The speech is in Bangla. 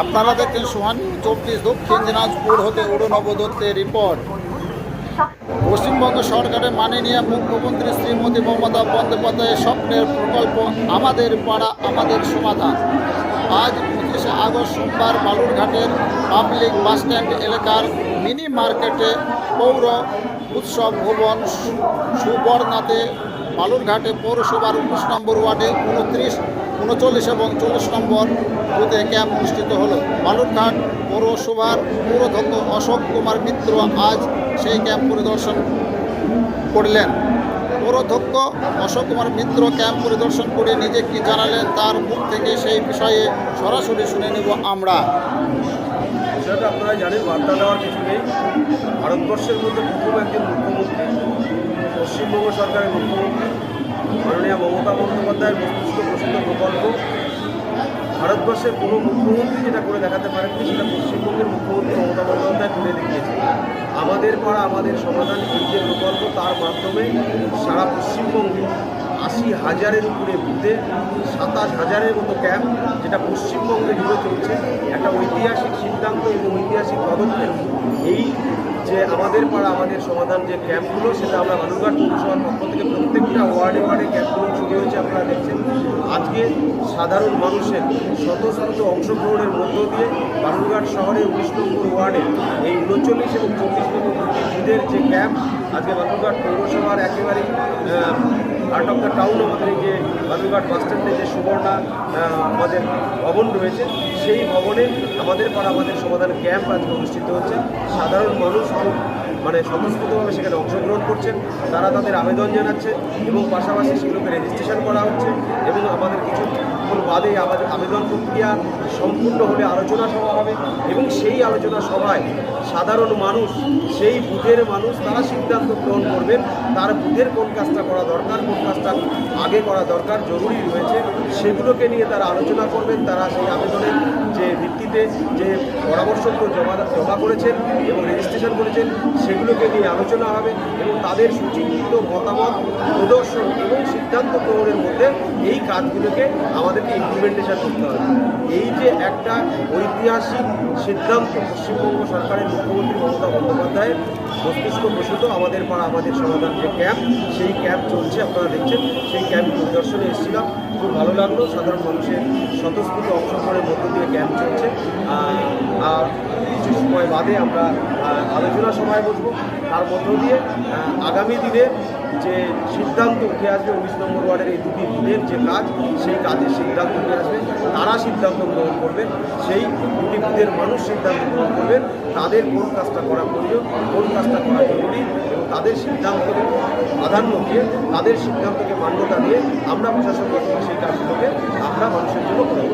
আপনারা দেখছেন সোহানি চব্বিশ দক্ষিণ দিনাজপুর হতে অরুণব দত্তের রিপোর্ট পশ্চিমবঙ্গ সরকারের মাননীয় মুখ্যমন্ত্রী শ্রীমতী মমতা বন্দ্যোপাধ্যায়ের স্বপ্নের প্রকল্প আমাদের পাড়া, আমাদের সমাধান। আজ পঁচিশে আগস্ট সোমবার বালুরঘাটের পাবলিক বাসস্ট্যান্ড এলাকার মিনি মার্কেটে পৌর উৎসব ভবন সুবর্ণাতে বালুরঘাটে পৌরসভার উনিশ নম্বর ওয়ার্ডে উনত্রিশ উনচল্লিশ এবং চল্লিশ নম্বর বুথে ক্যাম্প অনুষ্ঠিত হলো। বালুরঘাট পৌরসভার পৌরধ্যক্ষ অশোক কুমার মিত্র আজ সেই ক্যাম্প পরিদর্শন করলেন। পৌরধ্যক্ষ অশোক কুমার মিত্র ক্যাম্প পরিদর্শন করে নিজে কি জানালেন তার মুখ থেকে সেই বিষয়ে সরাসরি শুনে নেব আমরা। আপনারা জানেন, বার্তা দেওয়ার কিছু নেই। ভারতবর্ষের মধ্যে প্রথম একজন মুখ্যমন্ত্রী, পশ্চিমবঙ্গ সরকারের মুখ্যমন্ত্রী, মাননীয় মমতা বন্দ্যোপাধ্যায়ের ভারতবর্ষের কোনো মুখ্যমন্ত্রী যেটা করে দেখাতে পারেননি, সেটা পশ্চিমবঙ্গের মুখ্যমন্ত্রী মমতা বন্দ্যোপাধ্যায় করে দেখিয়েছে। আমাদের পাড়া আমাদের সমাধান, এই যে প্রকল্প, তার মাধ্যমে সারা পশ্চিমবঙ্গে আশি হাজারের উপরে বুথে, সাতাশ হাজারের মতো ক্যাম্প, যেটা পশ্চিমবঙ্গে জুড়ে চলছে, একটা ঐতিহাসিক সিদ্ধান্ত এবং ঐতিহাসিক পদক্ষেপ। এই যে আমাদের পাড়া, আমাদের সমাধান যে ক্যাম্পগুলো, সেটা আমরা বালুরঘাট পৌরসভার পক্ষ থেকে প্রত্যেকটা ওয়ার্ডে ওয়ার্ডে ক্যাম্পগুলো শুরু হয়েছে, আপনারা দেখছেন। আজকে সাধারণ মানুষের স্বতঃস্ফূর্ত অংশগ্রহণের মধ্য দিয়ে বালুরঘাট শহরের উনিশ নম্বর ওয়ার্ডে এই উনচল্লিশ এবং চব্বিশ নম্বর বুথের যে ক্যাম্প, আজকে বালুরঘাট পৌরসভার একেবারেই হার্ট অফ দ্য টাউন আমাদের যে বালুরঘাট বাস স্ট্যান্ডে যে সুবর্ণা আমাদের ভবন রয়েছে, সেই ভবনে আমাদের পাড়া আমাদের সমাধান ক্যাম্প আজকে অনুষ্ঠিত হচ্ছে। সাধারণ মানুষ মানে স্বতঃস্ফূর্তভাবে সেখানে অংশগ্রহণ করছেন, তারা তাদের আবেদন জানাচ্ছে এবং পাশাপাশি সেগুলোকে রেজিস্ট্রেশন করা হচ্ছে। বাদে আবেদন প্রক্রিয়া সম্পূর্ণ হলে আলোচনা সভা হবে এবং সেই আলোচনা সভায় সাধারণ মানুষ, সেই বুথের মানুষ তারা সিদ্ধান্ত গ্রহণ করবেন, তার বুথের কোন কাজটা করা দরকার, কোন কাজটা আগে করা দরকার, জরুরি রয়েছে, সেগুলোকে নিয়ে তারা আলোচনা করবেন, তারা সেই আবেদনের যে ভিত্তিতে যে পরামর্শগুলো জমা জমা করেছেন এবং রেজিস্ট্রেশন করেছেন, সেগুলোকে নিয়ে আলোচনা হবে এবং তাদের সুচিন্তিত মতামত প্রদর্শন এবং সিদ্ধান্ত গ্রহণের মধ্যে এই কাজগুলোকে আমাদেরকে ইমপ্লিমেন্টেশন করতে হবে। এই যে একটা ঐতিহাসিক সিদ্ধান্ত পশ্চিমবঙ্গ সরকারের মুখ্যমন্ত্রী মমতা বন্দ্যোপাধ্যায়ের মস্তিষ্ক প্রসূত, আমাদের পাড়া আমাদের সমাধান যে ক্যাম্প সেই ক্যাম্প চলছে, আপনারা দেখছেন, সেই ক্যাম্প পরিদর্শনে এসেছিলাম। খুব ভালো লাগল, সাধারণ মানুষের স্বতঃস্ফূর্ত অংশগ্রহণের মধ্য দিয়ে ক্যাম্প চলছে। আর কিছু সময় বাদে আমরা আলোচনা সভায় বসবো তার মধ্য দিয়ে আগামী দিনে যে সিদ্ধান্ত উঠে আসবে উনিশ নম্বর ওয়ার্ডের এই দুটি বুথের যে কাজ, সেই কাজের সিদ্ধান্ত উঠে আসবে তারা সিদ্ধান্ত গ্রহণ করবেন সেই দুটি বুথের মানুষ সিদ্ধান্ত গ্রহণ করবেন তাদের কোন কাজটা করা প্রয়োজন, কোন কাজটা করা জরুরি এবং তাদের সিদ্ধান্তকে প্রাধান্য দিয়ে, তাদের সিদ্ধান্তকে মান্যতা দিয়ে আমরা প্রশাসন সেই কাজগুলোকে আমরা মানুষের জন্য করে।